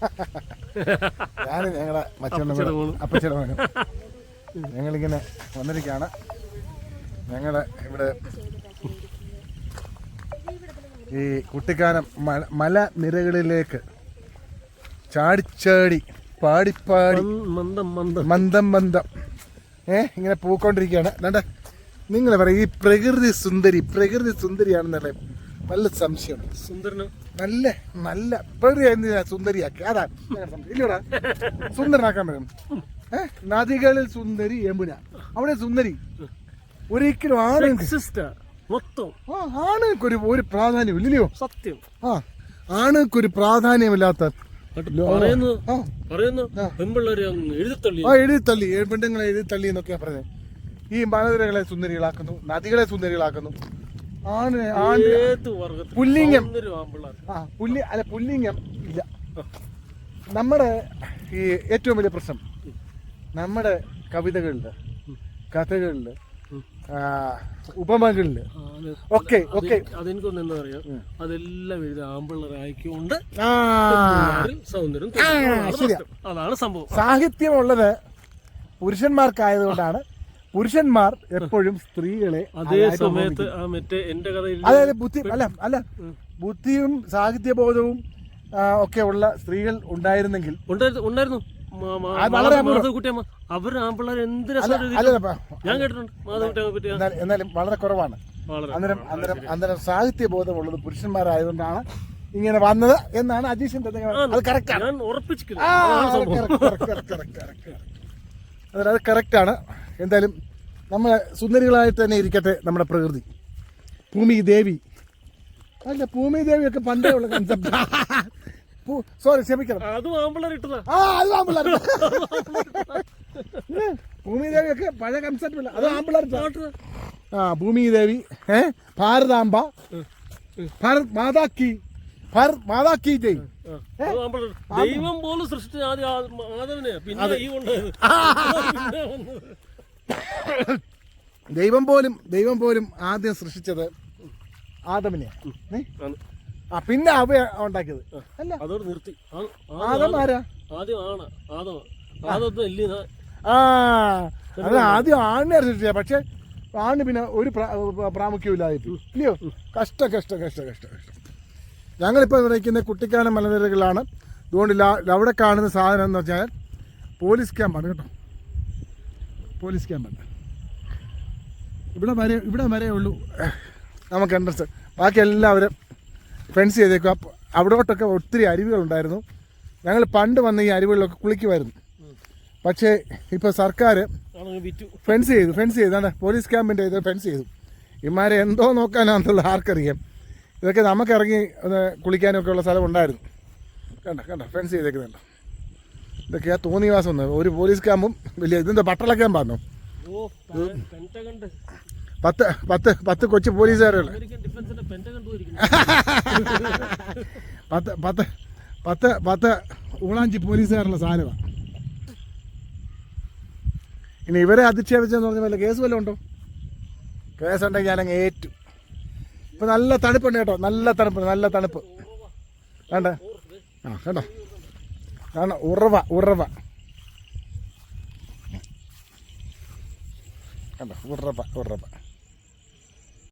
ഞാൻ ഞങ്ങളെ മച്ചോണ്ടും അപ്പച്ചിയുടെ മോനും. ഞങ്ങളിങ്ങനെ വന്നിരിക്കുകയാണ് ഞങ്ങൾ ഇവിടെ ഈ കുട്ടിക്കാനം മല മല നിരകളിലേക്ക് ചാടിച്ചാടി പാടിപ്പാടി മന്ദം മന്ദം മന്ദം. മന്ദം ഏ ഇങ്ങനെ പോയിക്കൊണ്ടിരിക്കുകയാണ്. വേണ്ട നിങ്ങൾ പറയും ഈ പ്രകൃതി സുന്ദരി പ്രകൃതി സുന്ദരിയാണെന്നല്ലേ നല്ല സംശയം സുന്ദരന്? നല്ല നല്ല എന്തിനാ സുന്ദരിയാക്കി. അതാ ഞങ്ങളുടെ സംശയം. ഇല്ലടാ? സുന്ദരനാക്കാൻ പറ്റും. നദികളിൽ സുന്ദരി യമുന. അവിടെ സുന്ദരി. ഒരിക്കലും ആണ് സെക്സിസ്റ്റാ മൊത്തം. ആ ആണുങ്ങൾക്ക് ഒരു ഒരു പ്രാധാന്യം ഇല്ലയോ? സത്യം. ആ ആണുങ്ങൾക്ക് ഒരു പ്രാധാന്യമില്ലാത്ത എഴുതിത്തള്ളി. പെണ്ണുങ്ങളെ എഴുതിത്തള്ളി എന്നൊക്കെയാ പറഞ്ഞത് ഈ മലനിരകളെ സുന്ദരികളാക്കുന്നു നദികളെ സുന്ദരികളാക്കുന്നു. ആണ് ആണ്. ആമ്പിള്ളേർ ആ പുല്ലി അല്ല പുല്ലിംഗം ഇല്ല. നമ്മുടെ ഈ ഏറ്റവും വലിയ പ്രശ്നം നമ്മുടെ കവിതകളിൽ കഥകളിൽ ഉപമകളിൽ ഓക്കെ ഓക്കെ. അതെനിക്കൊന്ന് എന്താ പറയാ അതെല്ലാം എഴുതി ആമ്പിള്ളറായിക്കൊണ്ട് സൗന്ദര്യം. അതാണ് സംഭവം. സാഹിത്യമുള്ളത് പുരുഷന്മാർക്കായതുകൊണ്ടാണ് പുരുഷന്മാർ എപ്പോഴും സ്ത്രീകളെ അതേ സമയത്ത് എന്റെ കഥയിൽ അതായത് ബുദ്ധി അല്ല അല്ല. ബുദ്ധിയും സാഹിത്യബോധവും ഒക്കെ ഉള്ള സ്ത്രീകൾ ഉണ്ടായിരുന്നെങ്കിൽ ഉണ്ടായിരുന്നു അവർ ആമ്പിള്ളേർ ഞാൻ കേട്ടിട്ടുണ്ട് എന്നാലും വളരെ കുറവാണ്. അന്നേരം അന്നേരം അന്നേരം സാഹിത്യബോധമുള്ളത് പുരുഷന്മാരായതുകൊണ്ടാണ് ഇങ്ങനെ വന്നത് എന്നാണ് അജീഷിന്റെ. അത് കറക്റ്റ് ആണ്. അത് സംഭവം. correct, എന്തായാലും നമ്മൾ സുന്ദരികളായിട്ട് തന്നെ ഇരിക്കട്ടെ നമ്മുടെ പ്രകൃതി. ഭൂമി ദേവി. അല്ല ഭൂമി ദേവിയൊക്കെ പണ്ടേ ഉള്ള കൺസെപ്റ്റ് സോറി ക്ഷമിക്കണം. ആ അത് ആമ്പിള്ളേർ പഴയ കൺസെപ്റ്റ് ഇല്ല അത് ആമ്പിള്ളേർ ആ ഭൂമി ദേവി ഏ ഭാരതാംബ ഭാരത് മാതാക്കി ഭാരത് ജയ്. ദൈവം പോലും സൃഷ്ടിച്ച ആദ്യം മാധവനെ പിന്നെ ഈ വന്നത്. ദൈവം പോലും ദൈവം പോലും ആദ്യം സൃഷ്ടിച്ചത് ആദമിനെയാണ് ആ പിന്നെ അവ ഉണ്ടാക്കിയത്. അല്ല. അതോട് നിർത്തി. ആദ്യം ആദം ആരാ? ആദ്യം ആണ്. ആദം. ആദത്തെ ഇല്ല ആ അത് ആദ്യം ആണിനെ സൃഷ്ടിച്ച പക്ഷെ ആണ് പിന്നെ ഒരു പ്രാമുഖ്യം പ്രാമുഖ്യവും ഇല്ലാതായിട്ട്. ഇല്ലയോ? കഷ്ട കഷ്ട കഷ്ട കഷ്ട കഷ്ടം. ഞങ്ങളിപ്പോൾ നിറയ്ക്കുന്ന കുട്ടിക്കാനം മലനിരകളാണ് അതുകൊണ്ട് അവിടെ കാണുന്ന സാധനം എന്ന് വെച്ചാൽ പോലീസ് ക്യാമ്പാണ് കേട്ടോ. പോലീസ് ക്യാമ്പാണ് ഇവിടെ വരെ ഇവിടെ വരെ ഉള്ളൂ. നമുക്ക് എൻട്രൻസ് ബാക്കി എല്ലാവരും ഫ്രണ്ട്സ് ചെയ്തേക്കും അവിടോട്ടൊക്കെ ഒത്തിരി അരുവികളുണ്ടായിരുന്നു. ഞങ്ങൾ പണ്ട് വന്ന് ഈ അരുവികളിലൊക്കെ കുളിക്കുമായിരുന്നു. പക്ഷേ ഇപ്പോൾ സർക്കാർ ഫെൻസ് ചെയ്തു ഫെൻസ് ചെയ്തു. പോലീസ് ക്യാമ്പിന്റെ ഇത് ഫെൻസ് ചെയ്തു. ഇമാരെ എന്തോ നോക്കാനാണെന്നുള്ള ആർക്കറിയാം. ഇതൊക്കെ നമുക്ക് ഇറങ്ങി ഒന്ന് കുളിക്കാനൊക്കെ ഉള്ള സ്ഥലം ഉണ്ടായിരുന്നു കണ്ട കണ്ട ഫെൻസ് ചെയ്തേക്കുന്നുണ്ട്? ഇതൊക്കെയാ തോന്നിവാസം ഒന്ന് ഒരു പോലീസ് ക്യാമ്പും വലിയ ഇതെന്താ പട്ടള പെന്റകണ്ട് പത്ത് പത്ത് പത്ത് കൊച്ചു പോയിരിക്കുന്നു. പത്ത് പത്ത് പത്ത് പത്ത് ഊളാഞ്ചി പോലീസുകാരുള്ള സാധനമാണ് ഇനി ഇവരെ അധിക്ഷേപിച്ചെന്ന് പറഞ്ഞ വല്ല കേസ് വല്ലതും ഉണ്ടോ? കേസ് ഉണ്ടെങ്കിൽ ഞാനങ്ങ് ഏറ്റു. ഇപ്പം നല്ല തണുപ്പുണ്ട് കേട്ടോ. നല്ല തണുപ്പ് നല്ല തണുപ്പ്. വേണ്ട. ആ കേട്ടോ കാണ ഉറവ ഉറവ. കണ്ടോ? ഉറവ ഉറവ.